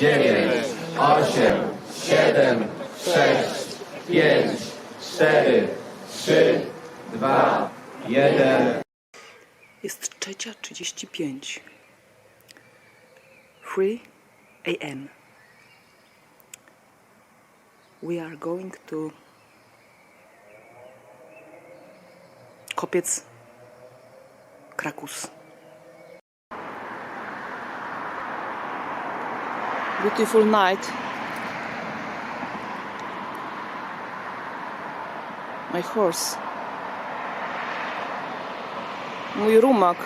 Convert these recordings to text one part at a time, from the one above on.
dziewięć, osiem, siedem, sześć, pięć, cztery, trzy, dwa, jeden. Jest trzecia 35. 3 a.m. We are going to Kopiec Krakus. Beautiful night. My horse. Mój rumak.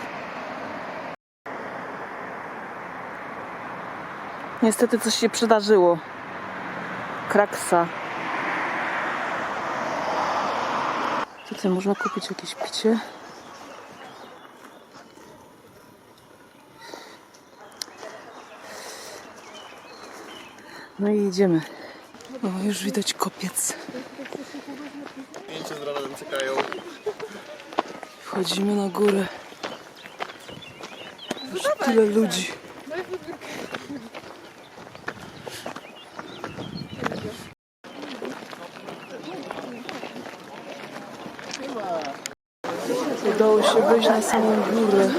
Niestety coś się przydarzyło. Kraksa. Tutaj można kupić jakieś picie. No i idziemy. O, już widać kopiec. Zdjęcia z Rolandem czekają. Wchodzimy na górę. Aż tyle ludzi. Udało się wejść na samą górę.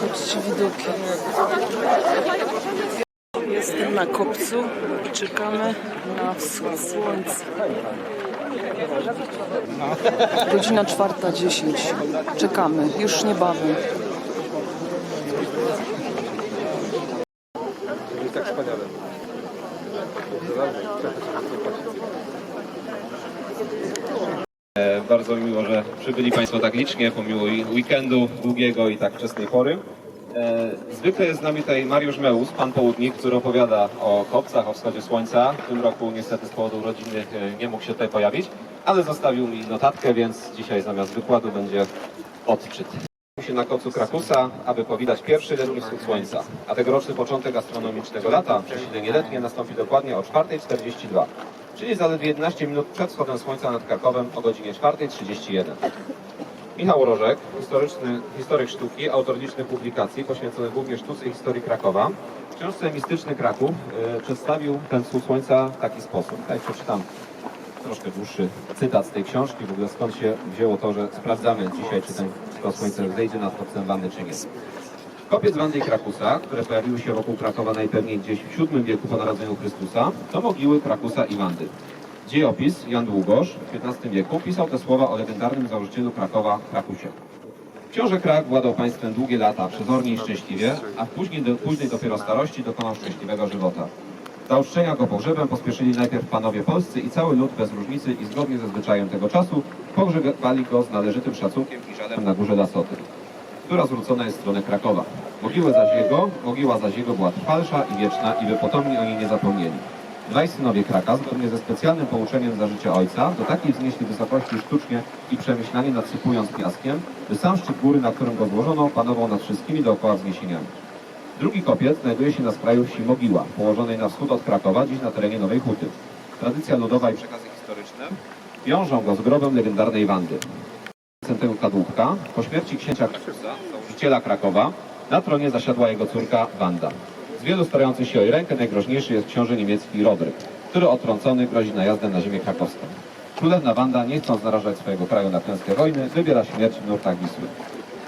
Patrzcie widoki. Jestem na kopcu i czekamy na wschód słońca. Godzina czwarta dziesięć. Czekamy, już niebawem. tak wspaniale. Bardzo miło, że przybyli Państwo tak licznie, pomimo weekendu długiego i tak wczesnej pory. E, Zwykle jest z nami tutaj Mariusz Meus, pan południk, który opowiada o kopcach, o wschodzie słońca. W tym roku niestety z powodu urodziny e, nie mógł się tutaj pojawić, ale zostawił mi notatkę, więc dzisiaj zamiast wykładu będzie odczyt. się na kocu Krakusa, aby powitać pierwszy letni wschód słońca, a tegoroczny początek astronomicznego lata, przesilenie letnie, nastąpi dokładnie o 4.42, czyli zaledwie 11 minut przed wschodem słońca nad Krakowem o godzinie 4.31. Michał Rożek, historyczny, historyk sztuki, autor licznych publikacji poświęconych głównie sztuce i historii Krakowa, w książce Mistyczny Kraków e, przedstawił ten wschód słońca w taki sposób. Tutaj przeczytam troszkę dłuższy cytat z tej książki, w ogóle skąd się wzięło to, że sprawdzamy dzisiaj, czy ten wschód słońca wzejdzie nad kopcem Wandy, czy nie. Kopiec Wandy i Krakusa, które pojawiły się wokół Krakowa najpewniej gdzieś w VII wieku po narodzeniu Chrystusa, to mogiły Krakusa i Wandy. Dziejopis Jan Długosz w XV wieku pisał te słowa o legendarnym założycielu Krakowa, Krakusie. Książę Krak władał państwem długie lata, przezornie i szczęśliwie, a w później, do, późnej dopiero starości dokonał szczęśliwego żywota. Dla uczczenia go pogrzebem pospieszyli najpierw panowie polscy i cały lud bez różnicy i zgodnie ze zwyczajem tego czasu pogrzebali go z należytym szacunkiem i żalem na górze Lasoty, która zwrócona jest w stronę Krakowa. Mogiła zaś jego, mogiła zaś jego była trwalsza i wieczna i by potomni o niej nie zapomnieli. Dwaj synowie Kraka, zgodnie ze specjalnym pouczeniem za życia ojca, do takiej wznieśli wysokości sztucznie i przemyślanie nadsypując piaskiem, by sam szczyt góry, na którym go złożono, panował nad wszystkimi dookoła wzniesieniami. Drugi kopiec znajduje się na skraju wsi Mogiła, położonej na wschód od Krakowa, dziś na terenie Nowej Huty. Tradycja ludowa i przekazy historyczne wiążą go z grobem legendarnej Wandy. Centego Kadłubka, po śmierci księcia Krakusa, założyciela Krakowa, na tronie zasiadła jego córka Wanda. Z wielu starających się o jej rękę najgroźniejszy jest książę niemiecki Rodryk, który odtrącony grozi najazdem na ziemię krakowską. Królewna Wanda, nie chcąc narażać swojego kraju na klęskę wojny, wybiera śmierć w nurtach Wisły.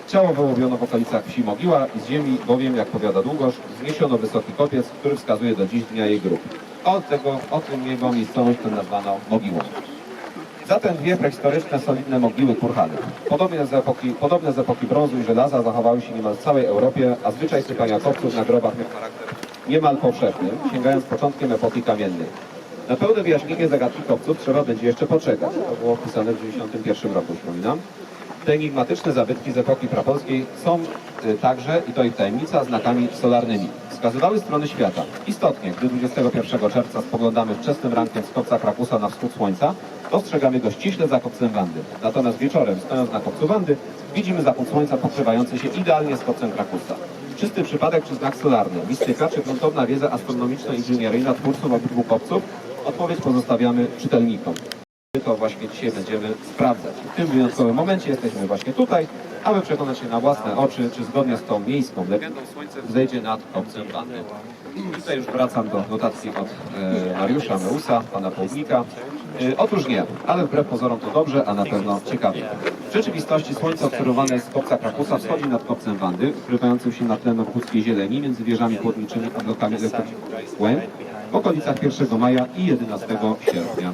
Ciało wyłowiono w okolicach wsi Mogiła i z ziemi, bowiem, jak powiada Długosz, zniesiono wysoki kopiec, który wskazuje do dziś dnia jej grób. Od tego, o tym jego miejscowość tę nazwano Mogiłą. Zatem dwie prehistoryczne, solidne mogiły kurhany. Podobnie z epoki, podobne z epoki brązu i żelaza zachowały się niemal w całej Europie, a zwyczaj sypania kopców na grobach miał charakter niemal powszechny, sięgając początkiem epoki kamiennej. Na pełne wyjaśnienie zagadki kopców trzeba będzie jeszcze poczekać. To było wpisane w 1991 roku, przypominam. Te enigmatyczne zabytki z epoki prapolskiej są y, także, i to ich tajemnica, znakami solarnymi. Wskazywały strony świata. Istotnie, gdy 21 czerwca spoglądamy wczesnym rankiem z kopca Krakusa na wschód słońca, dostrzegamy go ściśle za kopcem Wandy. Natomiast wieczorem, stojąc na kopcu Wandy, widzimy zachód słońca pokrywający się idealnie z kopcem Krakusa. Czysty przypadek czy znak solarny, mistyka czy gruntowna wiedza astronomiczno-inżynieryjna twórców obydwu kopców? Odpowiedź pozostawiamy czytelnikom. to właśnie dzisiaj będziemy sprawdzać. W tym wyjątkowym momencie jesteśmy właśnie tutaj, aby przekonać się na własne oczy, czy zgodnie z tą miejską legendą słońce wzejdzie nad kopcem Bandy. I tutaj już wracam do notacji od e, Mariusza Meusa, pana Południka. E, otóż nie, ale wbrew pozorom to dobrze, a na pewno ciekawie. W rzeczywistości słońce obserwowane z kopca Krakusa wschodzi nad kopcem Wandy, ukrywającym się na tle ochódzkiej zieleni między wieżami chłodniczymi a blokami elektrycznych w okolicach 1 maja i 11 sierpnia.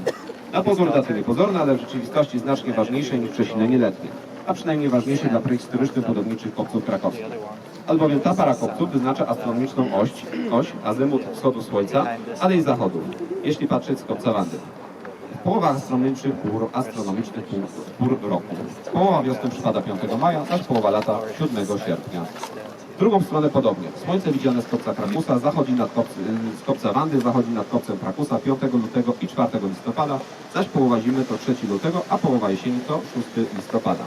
Na pozór daty niepozorne, ale w rzeczywistości znacznie ważniejsze niż przesilenie letnie, a przynajmniej ważniejsze dla prehistorycznych budowniczych kopców krakowskich. Albowiem ta para kopców wyznacza astronomiczną oś, oś azymut wschodu Słońca, ale i zachodu, jeśli patrzeć z kopca Wandy. Połowa pór, pór roku. Połowa wiosny przypada 5 maja, zaś połowa lata 7 sierpnia. W drugą stronę podobnie. Słońce widziane z kopca Krakusa zachodzi nad kopc, z kopca Wandy, zachodzi nad kopcem Krakusa 5 lutego i 4 listopada, zaś połowa zimy to 3 lutego, a połowa jesieni to 6 listopada.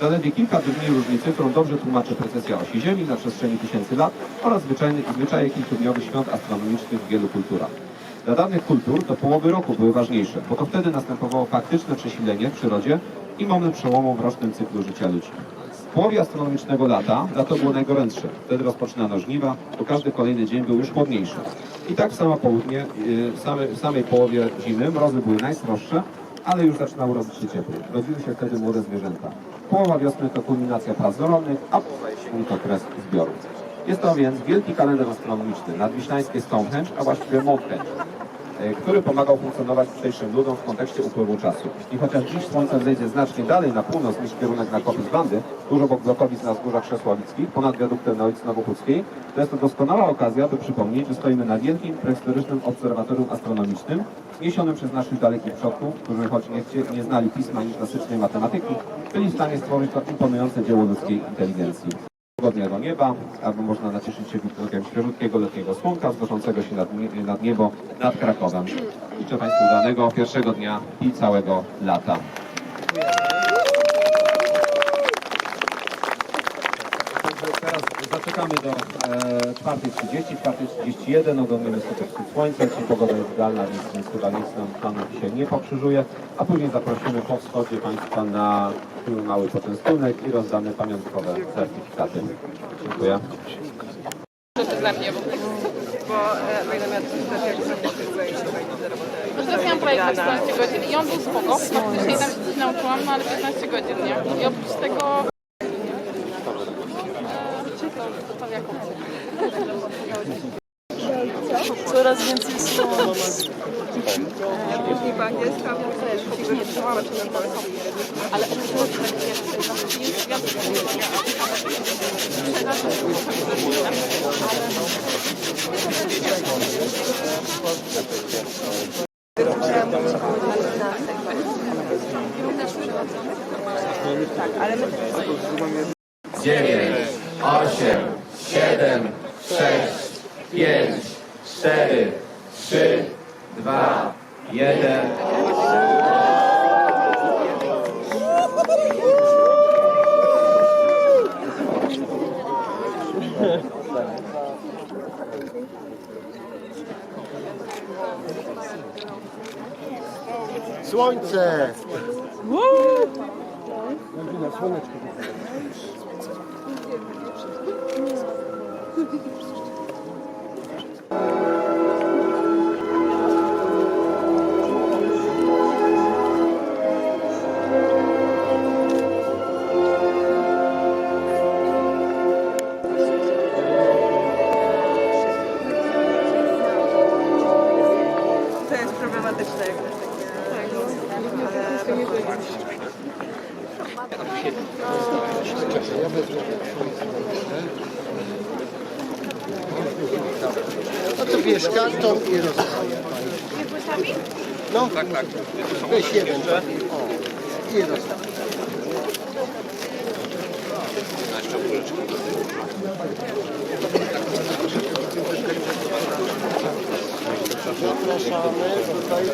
Zaledwie kilka dni różnicy, którą dobrze tłumaczy precesja osi Ziemi na przestrzeni tysięcy lat oraz zwyczajne, zwyczaje kilkudniowych świąt astronomicznych w wielu kulturach. Dla danych kultur to połowy roku były ważniejsze, bo to wtedy następowało faktyczne przesilenie w przyrodzie i moment przełomu w rocznym cyklu życia ludzi. W połowie astronomicznego lata lato było najgorętsze. Wtedy rozpoczynano żniwa, bo każdy kolejny dzień był już chłodniejszy. I tak w samo południe, yy, w samej, w samej połowie zimy mrozy były najsroższe, ale już zaczynało robić się ciepło. Rodziły się wtedy młode zwierzęta. Połowa wiosny to kulminacja prac rolnych, a jesieni to kres zbiorów. Jest to więc wielki kalendarz astronomiczny, nadwiślańskie Stonehenge, a właściwie Monthenge, e, który pomagał funkcjonować tutejszym ludom w kontekście upływu czasu. I chociaż dziś Słońce zejdzie znacznie dalej na północ niż kierunek na kopy z bandy, tuż obok na wzgórzach Krzesławickich, ponad wiaduktem na ulicy Nowochódzkiej, to jest to doskonała okazja, by przypomnieć, że stoimy na wielkim, prehistorycznym obserwatorium astronomicznym, niesionym przez naszych dalekich przodków, którzy choć nie, chcie, nie znali pisma ani klasycznej matematyki, byli w stanie stworzyć to imponujące dzieło ludzkiej inteligencji pogodnego nieba, albo można nacieszyć się widokiem świeżutkiego letniego słonka wznoszącego się nad, nad niebo nad Krakowem. Życzę Państwu udanego pierwszego dnia i całego lata. Teraz zaczekamy do e, 4.30, 4.31, oglądamy sobie wschód słońca, dzisiaj pogoda jest idealna, więc, więc chyba nic nam Panu się nie pokrzyżuje, a później zaprosimy po wschodzie Państwa na mały poczęstunek i rozdane pamiątkowe certyfikaty. Dziękuję. dla mnie, bo, bo będę miała Trafiłam projekt na 14 godzin i on był spoko, faktycznie tam się nauczyłam, no ale 15 godzin, nie? I oprócz tego... Coraz więcej słońca. Później po angielsku, a też później nie czy na polsku. Ale oprócz tego tak jest, jest wiatr, dziewięć, osiem, siedem, sześć, pięć, cztery, trzy, dwa, jeden. Słońce! To No to bierz karton i rozdaję. No, tak, tak. Weź jeden. O, i rozdaję. Zapraszamy tutaj.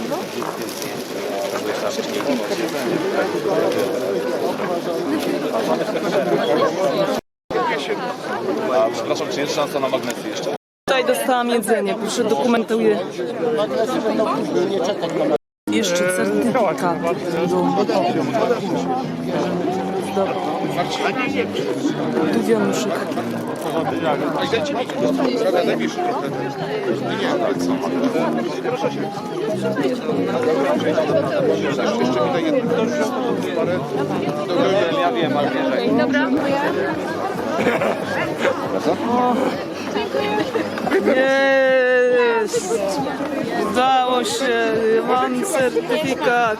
Przepraszam, czy jest szansa na magnesy jeszcze? Tutaj dostałam jedzenie, proszę dokumentuję. Jeszcze certyfikat do Tu wianuszek. Jest! Udało się! Mam certyfikat!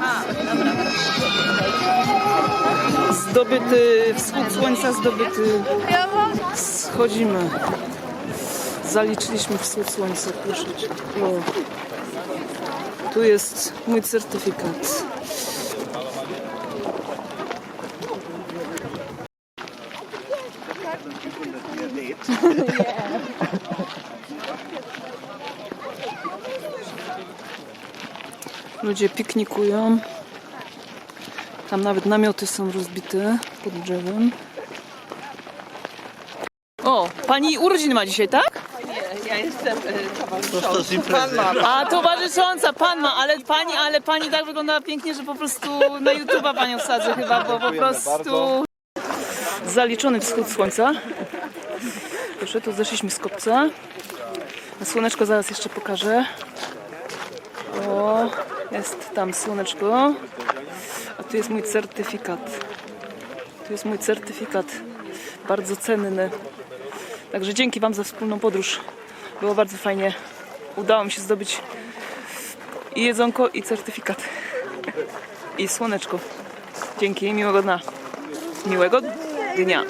Zdobyty, wschód słońca zdobyty. Schodzimy. Zaliczyliśmy wschód słońca, proszę cię. Tu jest mój certyfikat. Ludzie piknikują. Tam nawet namioty są rozbite pod drzewem. O, pani urodziny ma dzisiaj, tak? Ja jestem A towarzysząca, pan ma, ale pani, ale pani tak wyglądała pięknie, że po prostu na YouTube'a panią wsadzę chyba, bo po prostu zaliczony wschód słońca. Proszę, tu zeszliśmy z kopca. A słoneczko zaraz jeszcze pokażę. O, jest tam słoneczko. A tu jest mój certyfikat. Tu jest mój certyfikat. Bardzo cenny. Także dzięki Wam za wspólną podróż. Było bardzo fajnie. Udało mi się zdobyć i jedzonko, i certyfikat. I słoneczko. Dzięki, miłego dnia. Miłego dnia.